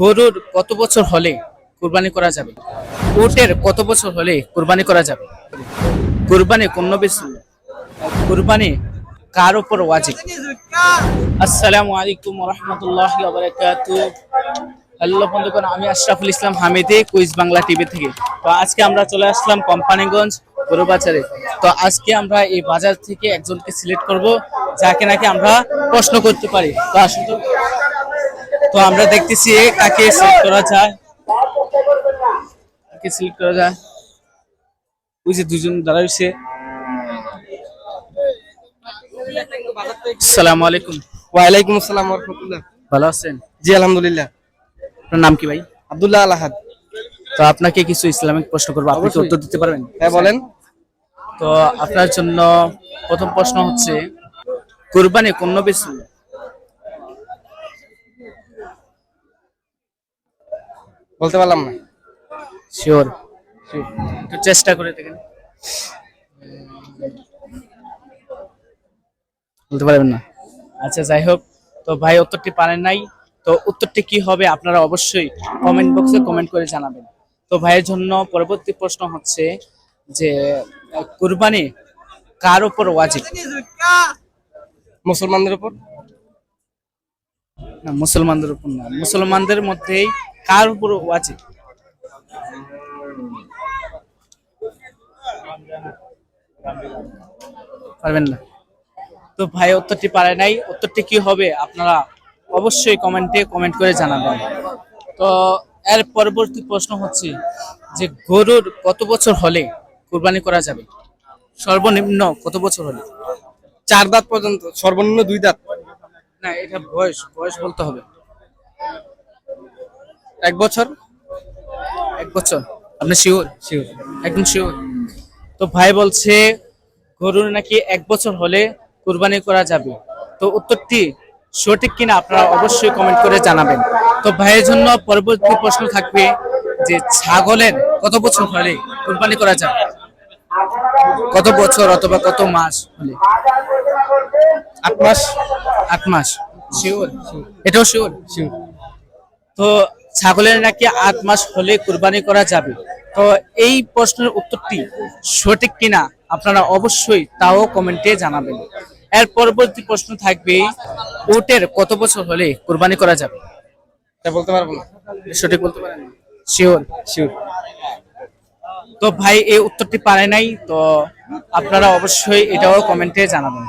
গরুর কত বছর হলে কুরবানি করা যাবে? উটের কত বছর হলে কুরবানি করা যাবে? কুরবানি কোন? কুরবানি কার উপর ওয়াজিব? আসসালামু আলাইকুম রহমতুল্লাহ হ্যালো বন্ধুগণ, আমি আশরাফুল ইসলাম হামিদি, কুইজ বাংলা টিভি থেকে। তো আজকে আমরা চলে আসলাম কোম্পানিগঞ্জ গরু বাজারে। তো আজকে আমরা এই বাজার থেকে একজনকে সিলেক্ট করব, যাকে নাকি আমরা প্রশ্ন করতে পারি। তো আসুন তো। আমরা দেখতেছি কাকে সিলেক্ট করা যায়। কাকে সিলেক্ট করা যায়? ওই যে দুজন দাঁড়াইছে। আসসালামু আলাইকুম। ওয়ালাইকুম আসসালাম রহমতুল্লাহ। ভালো আছেন? জি আলহামদুলিল্লাহ। আপনার নাম কি ভাই? আব্দুল্লাহ আলাহাদ তো আপনাকে কিছু ইসলামিক প্রশ্ন করব। আপনি কি উত্তর দিতে পারবেন? হ্যাঁ বলেন। তো আপনার জন্য প্রথম প্রশ্ন হচ্ছে কুরবানি কোন নবীর বলতে পারলাম না। শিওর একটু চেষ্টা করে দেখেন। বলতে পারবেন না। আচ্ছা যাই হোক তো ভাই উত্তরটি পারেন নাই। তো উত্তরটি কি হবে আপনারা অবশ্যই কমেন্ট বক্সে কমেন্ট করে জানাবেন। তো ভাইয়ের জন্য পরবর্তী প্রশ্ন হচ্ছে যে কুরবানি কার উপর ওয়াজিব? মুসলমানদের উপর? না মুসলমানদের উপর না। মুসলমানদের মধ্যেই কার উপর ওয়াজিব পারবেন না। তো ভাই উত্তরটি পারে নাই। উত্তরটি কি হবে আপনারা অবশ্যই কমেন্টে কমেন্ট করে জানাবেন। তো এর পরবর্তী প্রশ্ন হচ্ছে যে গরুর কত বছর হলে কুরবানি করা যাবে? সর্বনিম্ন কত বছর হলে? চার দাঁত পর্যন্ত সর্বনিম্ন দুই দাঁত। না এটা বয়স বয়স বলতে হবে। এক বছর? এক বছর। আপনি শিওর? শিওর। একদম শিওর। তো ভাই বলছে গরুর নাকি এক বছর হলে কুরবানি করা যাবে। তো উত্তরটি সঠিক কিনা আপনারা অবশ্যই কমেন্ট করে জানাবেন। তো ভাইয়ের জন্য পরবর্তী প্রশ্ন থাকবে যে ছাগলের কত বছর হলে কুরবানি করা যাবে? কত বছর অথবা কত মাস হলে? আট মাস? আট মাস। শিওর। এটাও শিওর? শিওর। তো ছাগলের নাকি আট মাস হলে কুরবানি করা যাবে? তো এই প্রশ্নের উত্তরটি সঠিক কিনা আপনারা অবশ্যই তাও কমেন্টে জানাবেন। এর পরবর্তী প্রশ্ন থাকবে, উটের কত বছর হলে কুরবানি করা যাবে? বলতে পারব সঠিক বলতে পারেন শিওর শিওর তো ভাই, এই উত্তরটি পারে নাই, তো আপনারা অবশ্যই এটাও কমেন্টে জানাবেন।